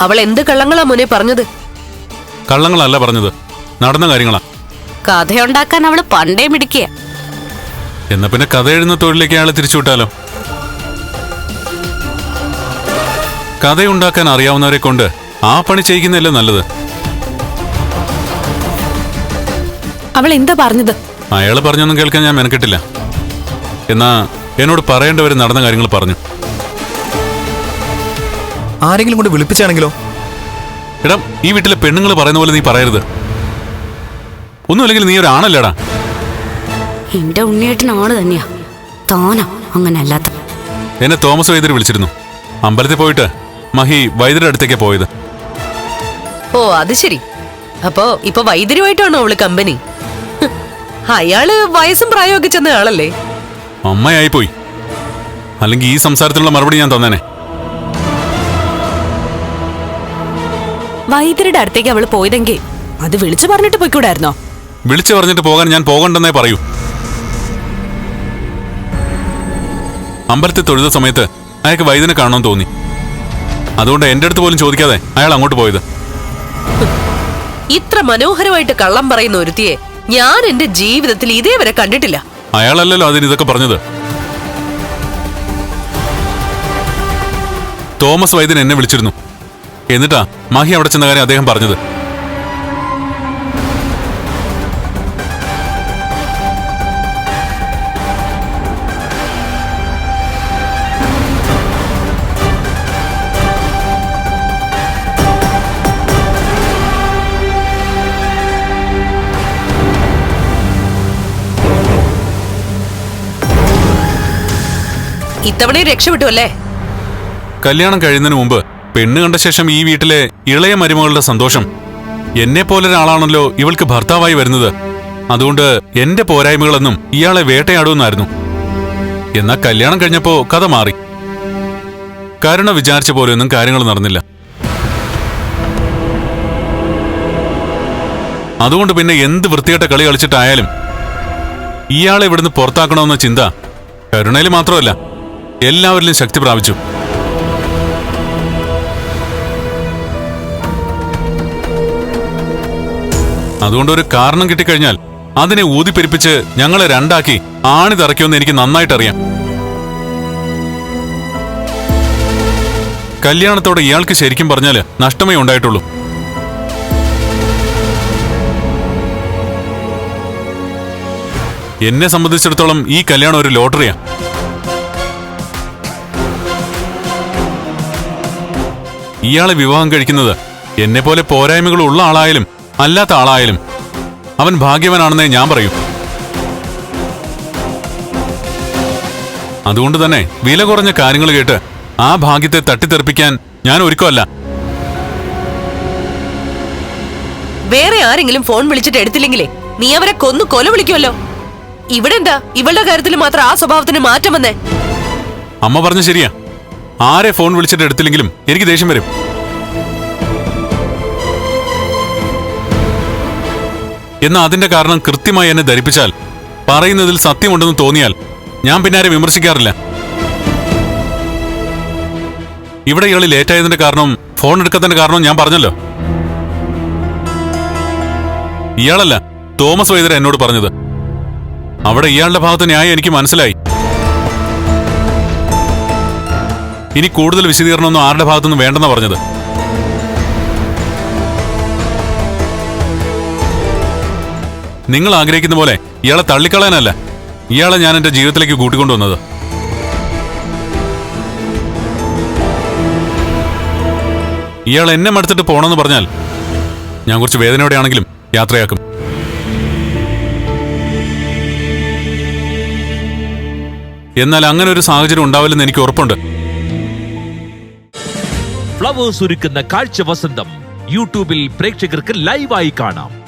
അവൾ എന്ത് കള്ളങ്ങളാ മോനെ പറഞ്ഞത്? കള്ളങ്ങളല്ല പറഞ്ഞത്. നടന്ന കാര്യങ്ങളാ. കഥയുണ്ടാക്കാൻ അവൾ പണ്ടേ മിടിക്കുക എന്നാ പിന്നെ കഥ എഴുന്ന തൊഴിലേക്ക് അയാളെ തിരിച്ചുവിട്ടാലോ കഥയുണ്ടാക്കാൻ അറിയാവുന്നവരെ കൊണ്ട് ആ പണി ചെയ്യിക്കുന്നതല്ലേ നല്ലത്. അവൾ എന്താ പറഞ്ഞത്? അയാൾ പറഞ്ഞൊന്നും കേൾക്കാൻ ഞാൻ മെനക്കെട്ടില്ല. എന്നാ എന്നോട് പറയേണ്ടവർ നടന്ന കാര്യങ്ങൾ പറഞ്ഞു. ആരെങ്കിലും കൊണ്ട് വിളിപ്പിച്ചാണെങ്കിലോ? എടാ ഈ വീട്ടിലെ പെണ്ണുങ്ങൾ പറയുന്ന പോലെ നീ പറയരുത്. ഒന്നുമില്ലെങ്കിൽ നീ ഒരു ആണല്ലേടാ. എന്റെ ഉണ്ണിയേട്ടനാണ് തന്നെയാ. താനാ അങ്ങനെ അല്ലാത്ത എന്നെ തോമസ് വൈദ്യർ വിളിച്ചിരുന്നു. അമ്പലത്തിൽ പോയിട്ട് മഹി വൈദ്യരുടെ അടുത്തേക്ക് പോയത്. ഓ അത് ശരി. അപ്പോ ഇപ്പൊ വൈദ്യരുമായിട്ടാണോ അവൾ കമ്പനി? അയാൾ വയസ്സും പ്രായമൊക്കെ ചെന്ന ആളല്ലേ? അമ്മയായി പോയി അല്ലെങ്കിൽ ഈ സംസാരത്തിനുള്ള മറുപടി ഞാൻ തന്നേനെ. വൈദ്യരുടെ അടുത്തേക്ക് അവൾ പോയതെങ്കിൽ അത് വിളിച്ചു പറഞ്ഞിട്ട് പോയിക്കൂടായിരുന്നോ? വിളിച്ചു പറഞ്ഞിട്ട് പോകാൻ ഞാൻ പോകണ്ടെന്നേ പറയൂ. അമ്പലത്തിൽ തൊഴുത സമയത്ത് അയാൾക്ക് വൈദ്യനെ കാണണമെന്ന് തോന്നി. അതുകൊണ്ട് എന്റെ അടുത്ത് പോലും ചോദിക്കാതെ അയാൾ അങ്ങോട്ട് പോയത്. ഇത്ര മനോഹരമായിട്ട് കള്ളം പറയുന്ന ഒരുത്തിയെ ഞാൻ എന്റെ ജീവിതത്തിൽ ഇതേവരെ കണ്ടിട്ടില്ല. അയാളല്ലല്ലോ അതിന് ഇതൊക്കെ പറഞ്ഞത്. തോമസ് വൈദ്യൻ എന്നെ വിളിച്ചിരുന്നു. എന്നിട്ടാ മാഹി അവിടെ ചെന്ന കാര്യം അദ്ദേഹം പറഞ്ഞത്. ഇത്തവണയും രക്ഷപ്പെട്ടു അല്ലേ? കല്യാണം കഴിയുന്നതിന് മുമ്പ് പെണ്ണ് കണ്ട ശേഷം ഈ വീട്ടിലെ ഇളയ മരുമകളുടെ സന്തോഷം. എന്നെ പോലൊരാളാണല്ലോ ഇവൾക്ക് ഭർത്താവായി വരുന്നത്. അതുകൊണ്ട് എന്റെ പോരായ്മകളൊന്നും ഇയാളെ വേട്ടയാടുമെന്നായിരുന്നു. എന്നാ കല്യാണം കഴിഞ്ഞപ്പോ കഥ മാറി. കരുണ വിചാരിച്ച പോലെയൊന്നും കാര്യങ്ങൾ നടന്നില്ല. അതുകൊണ്ട് പിന്നെ എന്ത് വൃത്തികെട്ട കളി കളിച്ചിട്ടായാലും ഇയാളെ ഇവിടുന്ന് പുറത്താക്കണമെന്ന ചിന്ത കരുണയിൽ മാത്രമല്ല എല്ലാവരിലും ശക്തി പ്രാപിച്ചു. അതുകൊണ്ട് ഒരു കാരണം കിട്ടിക്കഴിഞ്ഞാൽ അതിനെ ഊതിപ്പെരിപ്പിച്ച് ഞങ്ങളെ രണ്ടാക്കി ആണി തറയ്ക്കുമെന്ന് എനിക്ക് നന്നായിട്ടറിയാം. കല്യാണത്തോടെ ഇയാൾക്ക് ശരിക്കും പറഞ്ഞാൽ നഷ്ടമേ ഉണ്ടായിട്ടുള്ളൂ. എന്നെ സംബന്ധിച്ചിടത്തോളം ഈ കല്യാണം ഒരു ലോട്ടറിയാ. ഇയാളെ വിവാഹം കഴിക്കുന്നത് എന്നെ പോലെ പോരായ്മകൾ ഉള്ള ആളായാലും അല്ലാത്ത ആളായാലും അവൻ ഭാഗ്യവനാണെന്നേ ഞാൻ പറയൂ. അതുകൊണ്ട് തന്നെ വില കുറഞ്ഞ കാര്യങ്ങൾ കേട്ട് ആ ഭാഗ്യത്തെ തട്ടിത്തെറിപ്പിക്കാൻ ഞാൻ ഒരുക്കമല്ല. വേറെ ആരെങ്കിലും ഫോൺ വിളിച്ചിട്ട് എടുത്തില്ലെങ്കിലേ നീ അവരെ കൊന്നു കൊല വിളിക്കുമല്ലോ ഇവിടെ എന്താ ഇവളുടെ കാര്യത്തിൽ മാത്രം ആ സ്വഭാവത്തിന് മാറ്റം വന്നേ? അമ്മ പറഞ്ഞ ശരിയാ. ആരെ ഫോൺ വിളിച്ചിട്ട് എടുത്തില്ലെങ്കിലും എനിക്ക് ദേഷ്യം വരും. എന്നാ അതിന്റെ കാരണം കൃത്യമായി എന്നെ ധരിപ്പിച്ചാൽ പറയുന്നതിൽ സത്യമുണ്ടെന്ന് തോന്നിയാൽ ഞാൻ പിന്നെ ആരെ വിമർശിക്കാറില്ല. ഇവിടെ ഇയാൾ ലേറ്റായതിന്റെ കാരണം ഫോൺ എടുക്കാത്തതിന്റെ കാരണം ഞാൻ പറഞ്ഞല്ലോ. ഇയാളല്ല തോമസ് വൈദ്യർ എന്നോട് പറഞ്ഞത്. അവിടെ ഇയാളുടെ ഭാഗത്ത് ന്യായം എനിക്ക് മനസ്സിലായി. ഇനി കൂടുതൽ വിശദീകരണമൊന്നും ആരുടെ ഭാഗത്തുനിന്ന് വേണ്ടെന്നാ പറഞ്ഞത്. നിങ്ങൾ ആഗ്രഹിക്കുന്ന പോലെ ഇയാളെ തള്ളിക്കളയാനല്ല. ഇയാളെ ഞാൻ എന്റെ ജീവിതത്തിലേക്ക് കൂട്ടിക്കൊണ്ടുവന്നത്. ഇയാൾ എന്നെ മടുത്തിട്ട് പോണെന്ന് പറഞ്ഞാൽ ഞാൻ കുറച്ച് വേദനയോടെയാണെങ്കിലും യാത്രയാക്കും. എന്നാൽ അങ്ങനെ ഒരു സാഹചര്യം ഉണ്ടാവില്ലെന്ന് എനിക്ക് ഉറപ്പുണ്ട്. ഫ്ലവേഴ്സ് ഒരുക്കുന്ന കാഴ്ച വസന്തം യൂട്യൂബിൽ പ്രേക്ഷകർക്ക് ലൈവായി കാണാം.